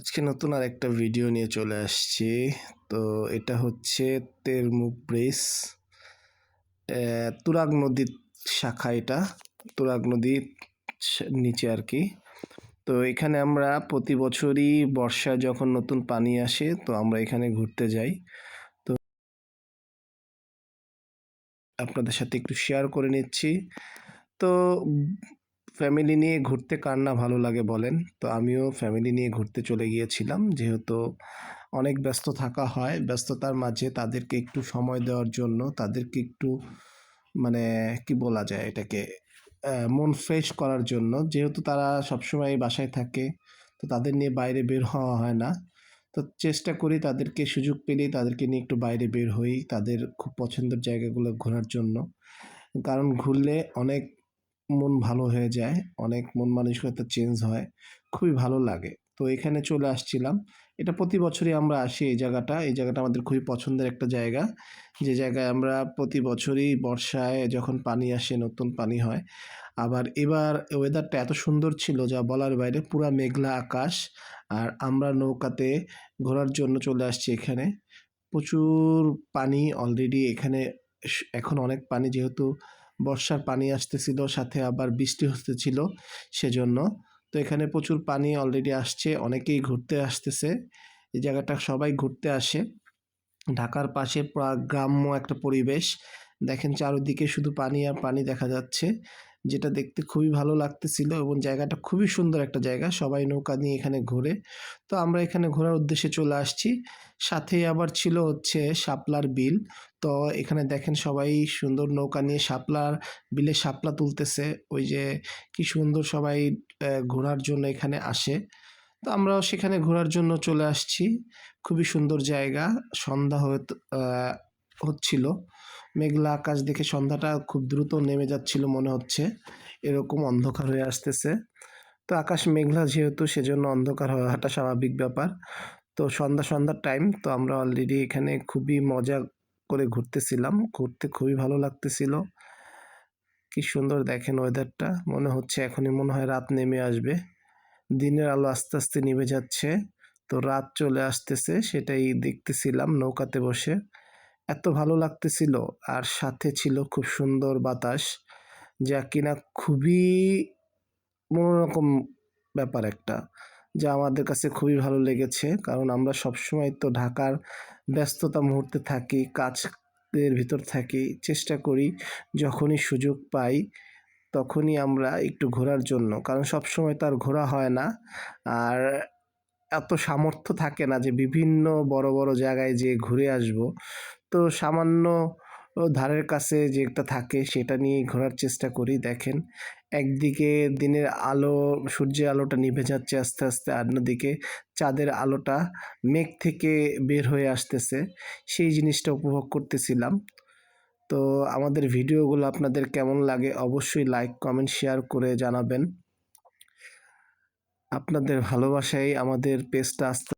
আজকে নতুন আর একটা ভিডিও নিয়ে চলে আসছি। তো এটা হচ্ছে তেরমুখ ব্রিজ তুরাগ নদীর শাখা এটা। তুরাগ নদীর নিচে আর কি। তো এখানে আমরা প্রতি বছরই বর্ষা যখন নতুন পানি আসে, তো আমরা এখানে ঘুরতে যাই। তো আপনাদের সাথে একটু শেয়ার করে নিচ্ছি। তো ফ্যামিলি নিয়ে ঘুরতে কার না ভালো লাগে বলেন? তো আমিও ফ্যামিলি নিয়ে ঘুরতে চলে গিয়েছিলাম। যেহেতু অনেক ব্যস্ত থাকা হয়, ব্যস্ততার মাঝে তাদেরকে একটু সময় দেওয়ার জন্য তাদেরকে একটু মানে কি বলা যায় এটাকে মন ফ্রেশ করার জন্য। যেহেতু তারা সবসময় বাসায় থাকে, তো তাদের নিয়ে বাইরে বের হওয়া হয় না। তো চেষ্টা করি তাদেরকে সুযোগ পেলেই তাদেরকে নিয়ে একটু বাইরে বের হই, তাদের খুব পছন্দের জায়গাগুলো ঘোরার জন্য। কারণ ঘুরলে অনেক মন ভালো হয়ে যায়, অনেক মন মানসিকতা চেঞ্জ হয়, খুবই ভালো লাগে। তো এখানে চলে আসছিলাম। এটা প্রতি বছরই আমরা আসি এই জায়গাটা। এই জায়গাটা আমাদের খুবই পছন্দের একটা জায়গা। যে জায়গায় আমরা প্রতি বছরই বর্ষায় যখন পানি আসে, নতুন পানি হয়, আবার এবার ওয়েদারটা এত সুন্দর ছিল যা বলার বাইরে পুরা মেঘলা আকাশ, আর আমরা নৌকাতে ঘোরার জন্য চলে আসছি এখানে। প্রচুর পানি অলরেডি এখানে, এখন অনেক পানি যেহেতু বর্ষার পানি আসতেছিল, সাথে আবার বৃষ্টি হতেছিল সেজন্য। তো এখানে প্রচুর পানি অলরেডি আসছে, অনেকেই ঘুরতে আসতেছে। এই জায়গাটা সবাই ঘুরতে আসে। ঢাকার পাশে গ্রাম্য একটা পরিবেশ। দেখেন চারিদিকে শুধু পানি আর পানি দেখা যাচ্ছে। যেটা দেখতে খুবই ভালো লাগতেছিল এবং জায়গাটা খুবই সুন্দর একটা জায়গা। সবাই নৌকা নিয়ে এখানে ঘোরে। তো আমরা এখানে ঘোরার উদ্দেশ্যে চলে আসছি। সাথে আবার ছিল হচ্ছে শাপলার বিল। তো এখানে দেখেন সবাই সুন্দর নৌকা নিয়ে শাপলার বিলে শাপলা তুলতেছে। ওই যে কি সুন্দর সবাই ঘোরার জন্য এখানে আসে। তো আমরাও সেখানে ঘোরার জন্য চলে আসছি। খুবই সুন্দর জায়গা। সন্ধ্যা হয়ে হচ্ছিল। মেঘলা আকাশ দেখে সন্ধ্যাটা খুব দ্রুত নেমে যাচ্ছিল মনে হচ্ছে। এরকম অন্ধকার হয়ে আসতেছে। তো আকাশ মেঘলা যেহেতু, সেজন্য অন্ধকার হওয়াটা স্বাভাবিক ব্যাপার। তো সন্ধ্যা, সন্ধ্যার টাইম তো আমরা অলরেডি এখানে খুবই মজা করে ঘুরতেছিলাম। ঘুরতে খুবই ভালো লাগতেছিল। কি সুন্দর দেখেন ওয়েদারটা মনে হচ্ছে এখনই মনে হয় রাত নেমে আসবে। দিনের আলো আস্তে আস্তে নিভে যাচ্ছে। তো রাত চলে আসতেছে, সেটাই দেখতেছিলাম নৌকাতে বসে। এত ভালো লাগতেছিল। আর সাথে ছিল খুব সুন্দর বাতাস, যা কিনা খুবই মনোরকম ব্যাপার একটা, যা আমাদের কাছে খুবই ভালো লেগেছে। কারণ আমরা সবসময় তো ঢাকার ব্যস্ততা মুহূর্তে থাকি, কাজের ভিতর থাকি, চেষ্টা করি যখনই সুযোগ পাই, তখনই আমরা একটু ঘোরার জন্য। কারণ সবসময় তো আর ঘোরা হয় না। আর এত সামর্থ্য থাকে না যে বিভিন্ন বড় বড় জায়গায় যে ঘুরে আসব। তো সামান্য ধারের কাছে যেটা থাকে সেটা নিয়েই ঘোরার চেষ্টা করি, দেখেন। একদিকে দিনের আলো, সূর্যের আলোটা নিভে যাচ্ছে আস্তে আস্তে অন্যদিকে চাঁদের আলোটা মেঘ থেকে বের হয়ে আসতেছে। সেই জিনিসটা উপভোগ করতেছিলাম। তো আমাদের ভিডিওগুলো আপনাদের কেমন লাগে অবশ্যই লাইক কমেন্ট শেয়ার করে জানাবেন। আপনাদের ভালোবাসাই আমাদের পেজটা আস্তে